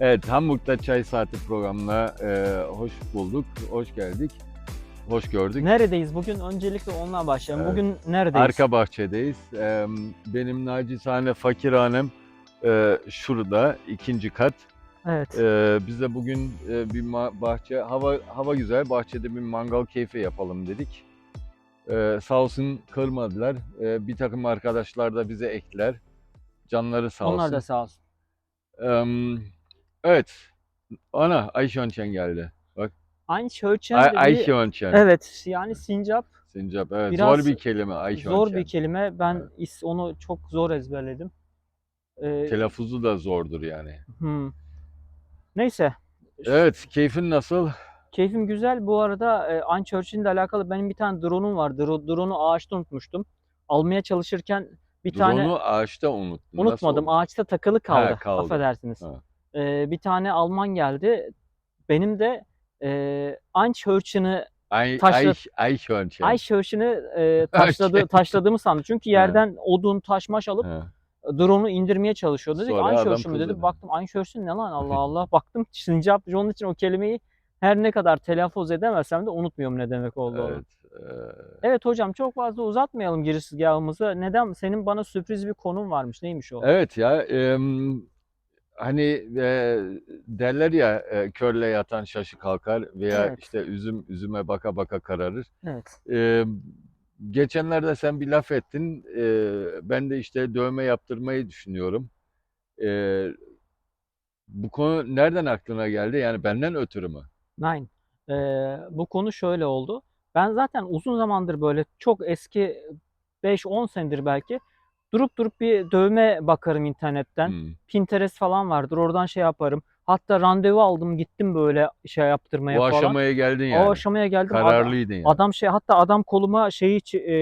Evet, Hamburg'da Çay Saati programına e, hoş bulduk, hoş geldik, hoş gördük. Neredeyiz bugün? Öncelikle onunla başlayalım. Evet. Bugün neredeyiz? Arka bahçedeyiz. E, benim nacizane fakirhanem e, şurada, ikinci kat. Evet. E, biz de bugün e, bir bahçe, hava hava güzel, bahçede bir mangal keyfi yapalım dedik. E, sağ olsun kırmadılar. E, bir takım arkadaşlar da bize ekler. Canları sağ olsun. Onlar da sağ olsun. Em, evet. Ana Ayşönçen geldi. Aynı Church'ın Ay bir- Ayşönçen. Evet yani sincap Sincap. Evet. Biraz zor bir kelime Ayşönçen. zor bir kelime. Ben Evet. is- onu çok zor ezberledim. Ee, Telaffuzu da zordur yani. hmm. Neyse. Evet. Keyfin nasıl? Keyfim güzel. Bu arada e, de alakalı benim bir tane drone'um var. Dro- drone'u ağaçta unutmuştum. Almaya çalışırken bir tane Drone'u ağaçta unuttun. Nasıl unutmadım. oldu? Ağaçta takılı kaldı. kaldı. Affedersiniz. Ha. Ee, bir tane Alman geldi. Benim de e, Ay, Taşla- şöşünü e, taşladı, taşladığımı sandım. Çünkü yerden odun, taş, maş alıp drone'u indirmeye çalışıyor. Dedik Sonra kızdı. dedi. Baktım şöşü ne lan Allah Allah. Baktım sincap. Onun için o kelimeyi her ne kadar telaffuz edemezsem de unutmuyorum ne demek olduğunu. Evet. Evet. e, hocam çok fazla uzatmayalım girizgahımızı. Neden? Senin bana sürpriz bir konun varmış. Neymiş o? Evet ya. Hani e, derler ya e, körle yatan şaşı kalkar veya Evet. işte üzüm üzüme baka baka kararır. Evet. Ee, geçenlerde sen bir laf ettin. Ee, ben de işte dövme yaptırmayı düşünüyorum. Ee, bu konu nereden aklına geldi? Yani benden ötürü mü? Nine. Ee, bu konu şöyle oldu. Ben zaten uzun zamandır böyle çok eski 5-10 senedir belki durup durup bir dövme bakarım internetten. Hmm. Pinterest falan vardır. Oradan şey yaparım. Hatta randevu aldım gittim böyle şey yaptırmaya Bu falan. aşamaya geldin O yani. aşamaya geldim. Kararlıydın yani. Adam şey hatta adam koluma şeyi e,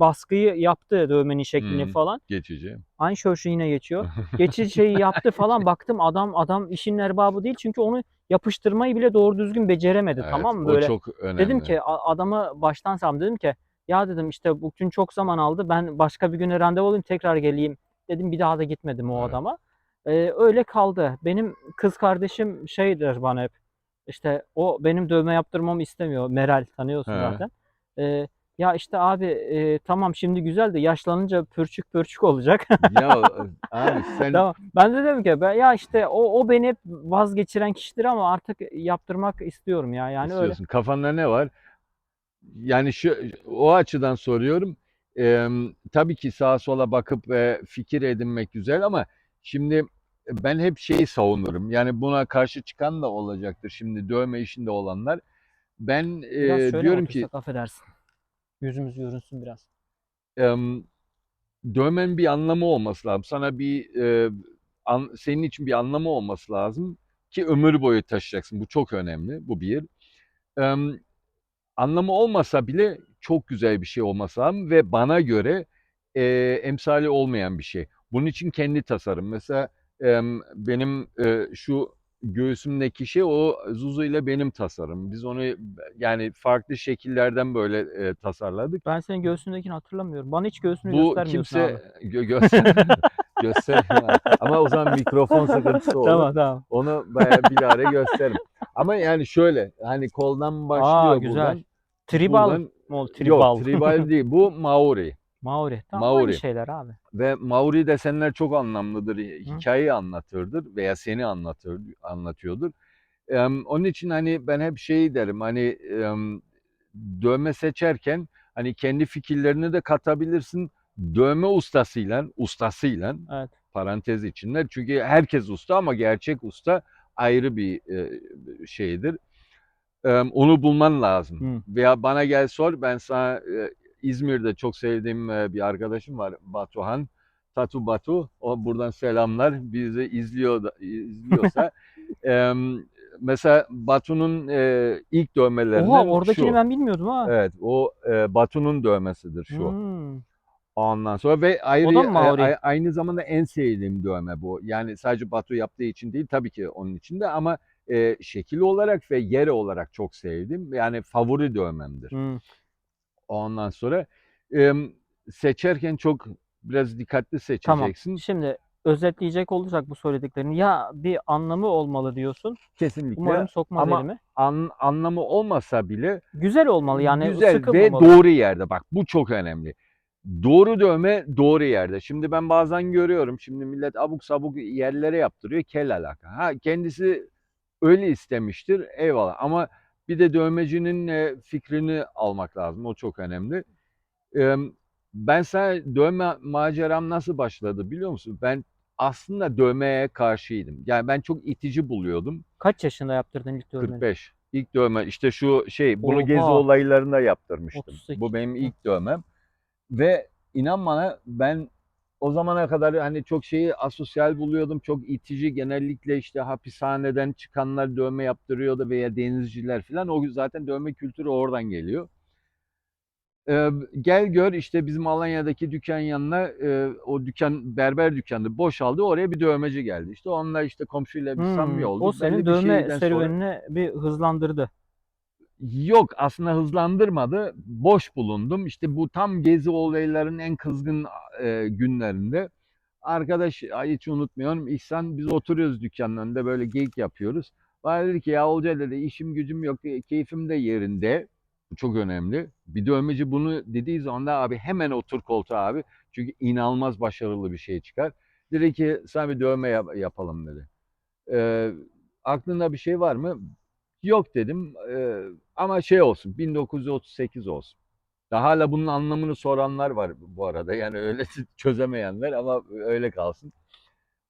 baskıyı yaptı dövmenin şeklini Hmm. falan. Geçici. Aynı şöyle yine geçiyor. Geçici şeyi yaptı falan baktım adam adam işin erbabı değil çünkü onu yapıştırmayı bile doğru düzgün beceremedi Evet, tamam mı o böyle. çok önemli. Dedim ki adamı baştan savdım. Dedim ki ya dedim işte bugün çok zaman aldı. Ben başka bir güne randevu alayım tekrar geleyim. Dedim bir daha da gitmedim o Evet. adama. Ee, öyle kaldı. Benim kız kardeşim şeydir bana hep. İşte o benim dövme yaptırmamı istemiyor. Meral tanıyorsun He. zaten. Ee, ya işte abi e, tamam şimdi güzel de yaşlanınca pürçük pürçük olacak. ya abi sen tamam. Ben de dedim ki ben, ya işte o, o beni hep vazgeçiren kişidir ama artık yaptırmak istiyorum ya. Yani öyle. istiyorsun. Kafanda ne var? Yani şu o açıdan soruyorum. Eee, tabii ki sağa sola bakıp ve fikir edinmek güzel ama şimdi ben hep şeyi savunurum. Yani buna karşı çıkan da olacaktır. Şimdi dövme işinde olanlar. Ben Biraz mi diyorum ki affedersin. Yüzümüz görünsün biraz. em, dövmenin bir anlamı olması lazım. Sana bir e, an- senin için bir anlamı olması lazım ki ömür boyu taşıyacaksın. Bu çok önemli. Bu bir. Em, anlamı olmasa bile çok güzel bir şey olması lazım ve bana göre e, emsali olmayan bir şey. Bunun için kendi tasarım. Mesela em, benim e, şu göğsümdeki şey o Zuzu ile benim tasarım. Biz onu yani farklı şekillerden böyle e, tasarladık. Ben senin göğsündekini hatırlamıyorum. Bana hiç göğsünü Bu göstermiyorsun abi. kimse gö göster göster ama o zaman mikrofon sıkıntısı olur. Tamam tamam. Onu bayağı bilahare gösteririm. Ama yani şöyle hani koldan başlıyor Aa güzel. buradan. Tribal mı oldu? Tribal. Yok tribal değil. Bu Maori. Maori. Tamam Maori. aynı şeyler abi. Ve Maori desenler çok anlamlıdır. Hikayeyi anlatırdır veya seni anlatır, anlatıyordur. Em, onun için hani ben hep şey derim hani em, dövme seçerken hani kendi fikirlerini de katabilirsin. Dövme ustasıyla, ustasıyla Evet. parantez içinde. Çünkü herkes usta ama gerçek usta ayrı bir e, şeydir. Onu bulman lazım. Hı. Veya bana gel sor ben sana e, İzmir'de çok sevdiğim e, bir arkadaşım var Batuhan. Tatu Batu. O buradan selamlar. Bizi izliyor da, izliyorsa. Em, mesela Batu'nun e, ilk dövmelerinden Oha oradakini şu. ben bilmiyordum ha. Evet, o e, Batu'nun dövmesidir şu. Hmm. Ondan sonra ve ayrı a- aynı zamanda en sevdiğim dövme bu. Yani sadece Batu yaptığı için değil tabii ki onun için de ama e, şekil olarak ve yer olarak çok sevdim. Yani favori dövmemdir. Hmm. Ondan sonra e, seçerken çok biraz dikkatli Tamam. seçeceksin. Şimdi özetleyecek olursak bu söylediklerini ya bir anlamı olmalı diyorsun. Kesinlikle. Umarım sokmaz Ama elimi. An- anlamı olmasa bile Güzel olmalı yani güzel ve doğru yerde. Bak bu çok önemli. Doğru dövme doğru yerde. Şimdi ben bazen görüyorum. Şimdi millet abuk sabuk yerlere yaptırıyor. Kel alaka. Ha kendisi öyle istemiştir. Eyvallah. Ama bir de dövmecinin e, fikrini almak lazım. O çok önemli. Ben sana dövme maceram nasıl başladı biliyor musun? Ben aslında dövmeye karşıydım. Yani ben çok itici buluyordum. Kaç yaşında yaptırdın ilk dövmeni? 45. İlk dövme işte şu şey bunu Oha. gezi olaylarında yaptırmıştım. 38. Bu benim ilk dövmem. Ve inan bana ben o zamana kadar hani çok şeyi asosyal buluyordum. Çok itici genellikle işte hapishaneden çıkanlar dövme yaptırıyordu veya denizciler falan. O zaten dövme kültürü oradan geliyor. Ee, gel gör işte bizim Alanya'daki dükkan yanına e, o dükkan berber dükkanı boşaldı. Oraya bir dövmeci geldi. İşte onunla işte komşuyla bir Hmm, samimi olduk. O senin dövme şeyden sonra- serüvenini bir hızlandırdı. Yok aslında hızlandırmadı. Boş bulundum. İşte bu tam gezi olaylarının en kızgın e, günlerinde. Arkadaş hiç unutmuyorum. İhsan biz oturuyoruz dükkanın önünde böyle geyik yapıyoruz. Bana dedi ki ya Olcay dedi işim gücüm yok. Keyfim de yerinde. Bu çok önemli. Bir dövmeci bunu dediği zaman da abi hemen otur koltuğa abi. Çünkü inanılmaz başarılı bir şey çıkar. Dedi ki sana bir dövme yap- yapalım dedi. Ee, aklında bir şey var mı? Yok dedim. Ee, ama şey olsun 1938 olsun. Ya hala bunun anlamını soranlar var bu arada. Yani öyle çözemeyenler ama öyle kalsın.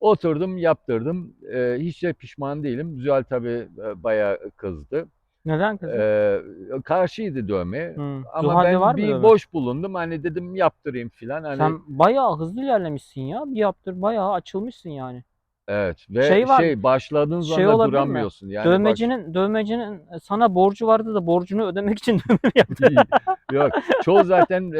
Oturdum, yaptırdım. Ee, hiç de pişman değilim. Zühal tabii e, bayağı kızdı. Neden kızım? Ee, karşıydı dövmeye. Ama Zuhal'de ben var mı bir dövme? boş bulundum. Hani dedim yaptırayım filan. Hani Sen bayağı hızlı ilerlemişsin ya. Bir yaptır bayağı açılmışsın yani. Evet ve Şey şey, var- başladığın şey zaman mi? duramıyorsun. Yani dövmecinin dövmecinin sana borcu vardı da borcunu ödemek için dövme yaptı. Yok. Çoğu zaten e,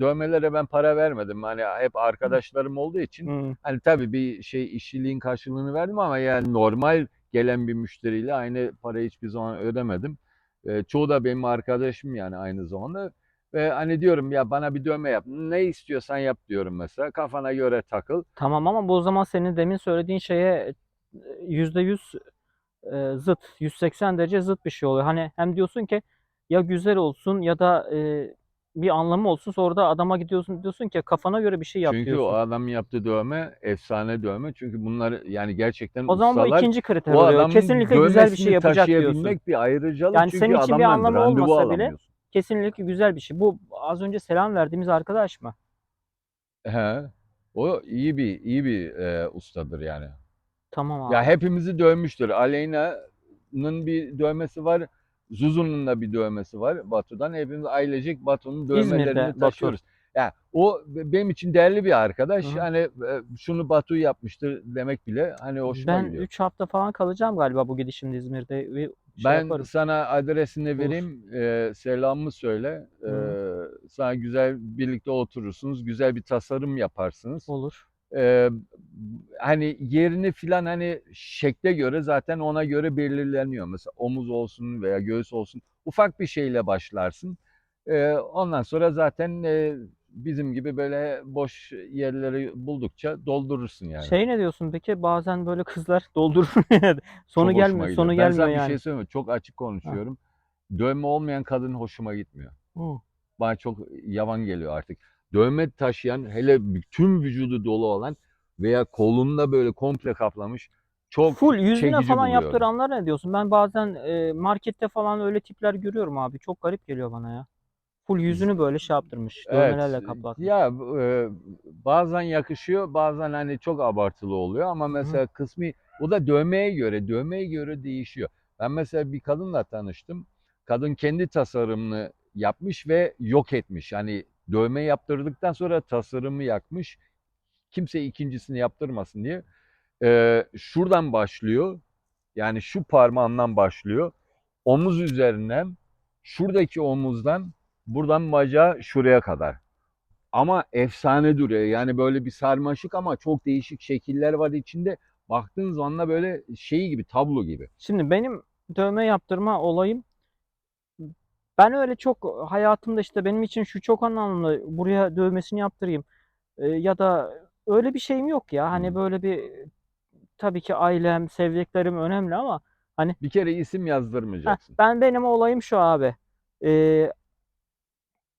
dövmelere ben para vermedim. Hani hep arkadaşlarım olduğu için Hmm. hani tabii bir şey işçiliğin karşılığını verdim ama yani normal gelen bir müşteriyle aynı parayı hiçbir zaman ödemedim. E, çoğu da benim arkadaşım yani aynı zamanda. Ve hani diyorum ya bana bir dövme yap. Ne istiyorsan yap diyorum mesela. Kafana göre takıl. Tamam ama bu o zaman senin demin söylediğin şeye e, yüzde yüz e, zıt, 180 derece zıt bir şey oluyor. Hani hem diyorsun ki ya güzel olsun ya da e, bir anlamı olsun. Sonra da adama gidiyorsun diyorsun ki kafana göre bir şey yap Çünkü diyorsun. o adamın yaptığı dövme efsane dövme. Çünkü bunlar yani gerçekten O zaman bu ustalar. ikinci kriter oluyor. Kesinlikle güzel bir şey yapacak diyorsun. bir ayrıcalık. Yani Çünkü senin için bir anlamı olmasa bile. Kesinlikle güzel bir şey. Bu az önce selam verdiğimiz arkadaş mı? He. O iyi bir iyi bir e, ustadır yani. Tamam abi. Ya hepimizi dövmüştür. Aleyna'nın bir dövmesi var. Zuzu'nun da bir dövmesi var Batu'dan. Hepimiz ailecek Batu'nun dövmelerini İzmir'de Batu. taşıyoruz. Ya o benim için değerli bir arkadaş. Hı. Hani e, şunu Batu yapmıştır demek bile hani hoşuma ben gidiyor. 3 hafta falan kalacağım galiba bu gidişimde İzmir'de. Şey Ben yaparım. sana adresini Olur. vereyim, e, selamımı söyle. E, sana güzel birlikte oturursunuz, güzel bir tasarım yaparsınız. Olur. E, hani yerini filan hani şekle göre zaten ona göre belirleniyor. Mesela omuz olsun veya göğüs olsun. Ufak bir şeyle başlarsın. E, ondan sonra zaten e, bizim gibi böyle boş yerleri buldukça doldurursun yani. Şey ne diyorsun peki? Bazen böyle kızlar doldurur. sonu Çok gelmiyor. gidiyor. Sonu ben gelmiyor sana bir şey söyleyeyim mi? Çok açık konuşuyorum. Dövme olmayan kadın hoşuma gitmiyor. Hı. Bana çok yavan geliyor artık. Dövme taşıyan hele bütün vücudu dolu olan veya kolunda böyle komple kaplamış çok Full yüzüne çekici falan buluyorum. yaptıranlar ne diyorsun? Ben bazen e, markette falan öyle tipler görüyorum abi. Çok garip geliyor bana ya. Full yüzünü böyle şey yaptırmış. Dövmelerle kaplatmış. Ya e, bazen yakışıyor, bazen hani çok abartılı oluyor ama mesela kısmi o da dövmeye göre, dövmeye göre değişiyor. Ben mesela bir kadınla tanıştım. Kadın kendi tasarımını yapmış ve yok etmiş. Hani dövme yaptırdıktan sonra tasarımı yakmış. Kimse ikincisini yaptırmasın diye. E, şuradan başlıyor. Yani şu parmağından başlıyor. Omuz üzerinden, şuradaki omuzdan Buradan bacağı şuraya kadar. Ama efsane duruyor. Yani böyle bir sarmaşık ama çok değişik şekiller var içinde. Baktığın zaman da böyle şey gibi, tablo gibi. Şimdi benim dövme yaptırma olayım ben öyle çok hayatımda işte benim için şu çok anlamlı buraya dövmesini yaptırayım e, ya da öyle bir şeyim yok ya. Hani Hı. böyle bir tabii ki ailem, sevdiklerim önemli ama hani Bir kere isim Heh, yazdırmayacaksın. ben benim olayım şu abi. Ee,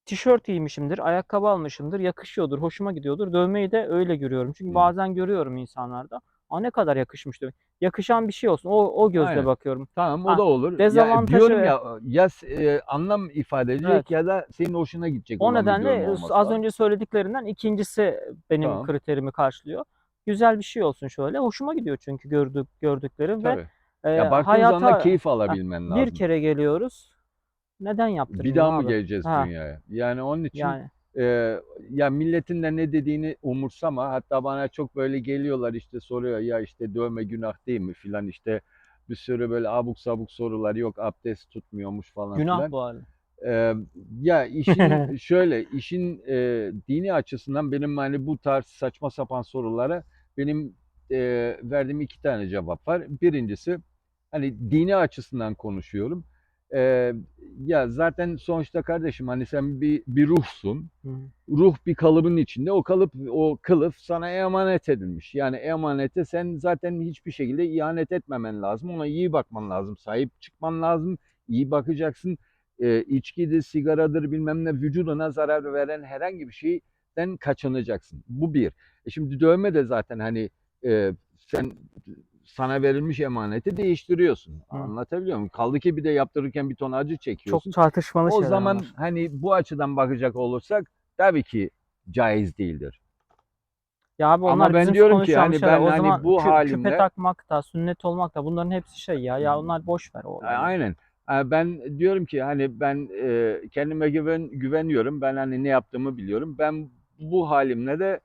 tişört giymişimdir, ayakkabı almışımdır, yakışıyordur, hoşuma gidiyordur. Dövmeyi de öyle görüyorum. Çünkü Hı. bazen görüyorum insanlarda. Aa ne kadar yakışmış dövme. Yakışan bir şey olsun. O o gözle Aynen. bakıyorum. Tamam o Ha, da olur. Ya dezavantajı diyorum ve- ya ya e, anlam ifade edecek Evet. ya da senin hoşuna gidecek O nedenle olması az önce söylediklerinden ikincisi benim Tamam. kriterimi karşılıyor. Güzel bir şey olsun şöyle. Hoşuma gidiyor çünkü gördük gördüklerim ve Tabii. e, Ya baktığın hayata keyif ha, alabilmen lazım. bir kere geliyoruz. Neden Bir yaptırmayayım daha mı abi? geleceğiz Ha, dünyaya? Yani onun için yani e, ya milletin de ne dediğini umursama. Hatta bana çok böyle geliyorlar işte soruyor ya işte dövme günah değil mi filan işte bir sürü böyle abuk sabuk sorular yok abdest tutmuyormuş falan günah filan. bu arada. Ee, ya işin şöyle işin e, dini açısından benim hani bu tarz saçma sapan sorulara benim e, verdiğim iki tane cevap var. Birincisi hani dini açısından konuşuyorum. Ee, ya zaten sonuçta kardeşim hani sen bir bir ruhsun. Hı. Ruh bir kalıbın içinde. O kalıp o kılıf sana emanet edilmiş. Yani emanete sen zaten hiçbir şekilde ihanet etmemen lazım. Ona iyi bakman lazım. Sahip çıkman lazım. İyi bakacaksın e, içkidir, sigaradır bilmem ne vücuduna zarar veren herhangi bir şeyden kaçınacaksın. Bu bir. E şimdi dövme de zaten hani e, sen sana verilmiş emaneti değiştiriyorsun. Hı. Anlatabiliyor muyum? Kaldı ki bir de yaptırırken bir ton acı çekiyorsun. Çok tartışmalı o şeyler zaman bunlar. hani bu açıdan bakacak olursak tabii ki caiz değildir. Ya abi Ama onlar ben bizim diyorum ki konuşacağımız hani şeyler. ben O hani zaman bu kü- küpe halimle takmak da, sünnet olmak da bunların hepsi şey ya. Ya onlar boş ver o. Aynen. Ben diyorum ki hani ben e, kendime güven güveniyorum. Ben hani ne yaptığımı biliyorum. Ben bu halimle de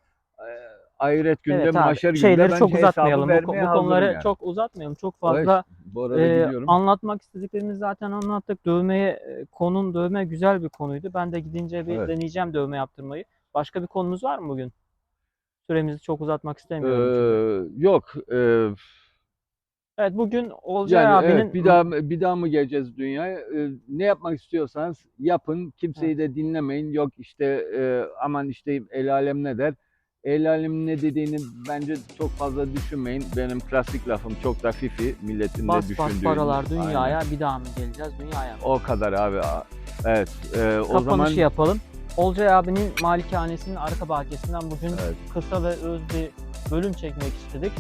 ahiret günde, Evet abi. mahşer günde Şeyleri çok uzatmayalım. Bu, bu konuları yani. çok uzatmayalım. Çok fazla bu arada e, gidiyorum. anlatmak istediklerimizi zaten anlattık. Dövmeye e, konun dövme güzel bir konuydu. Ben de gidince bir Evet. deneyeceğim dövme yaptırmayı. Başka bir konumuz var mı bugün? Süremizi çok uzatmak istemiyorum çünkü. Ee, yok. e, Evet bugün Olcay yani abinin evet bir daha bir daha mı geleceğiz dünyaya? Ee, ne yapmak istiyorsanız yapın. Kimseyi de dinlemeyin. Yok işte e, aman işte el alem ne der? El alem ne dediğini bence çok fazla düşünmeyin. Benim klasik lafım çok da fifi. Milletin de bas bas düşündüğü. paralar dünyaya Aynen. bir daha mı geleceğiz dünyaya? mı? O kadar abi. Evet. e, o zaman yapalım. Olcay abinin malikanesinin arka bahçesinden bugün Evet. kısa ve öz bir bölüm çekmek istedik.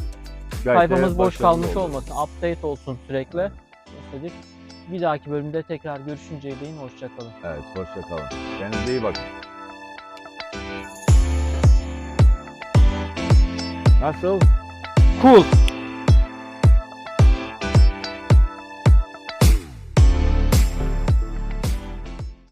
gayet de Sayfamız boş kalmış oldu. olmasın. Update olsun sürekli istedik. Bir dahaki bölümde tekrar görüşünceye değin hoşçakalın. Evet. Hoşça kalın. Kendinize iyi bakın. Nasıl? Cool.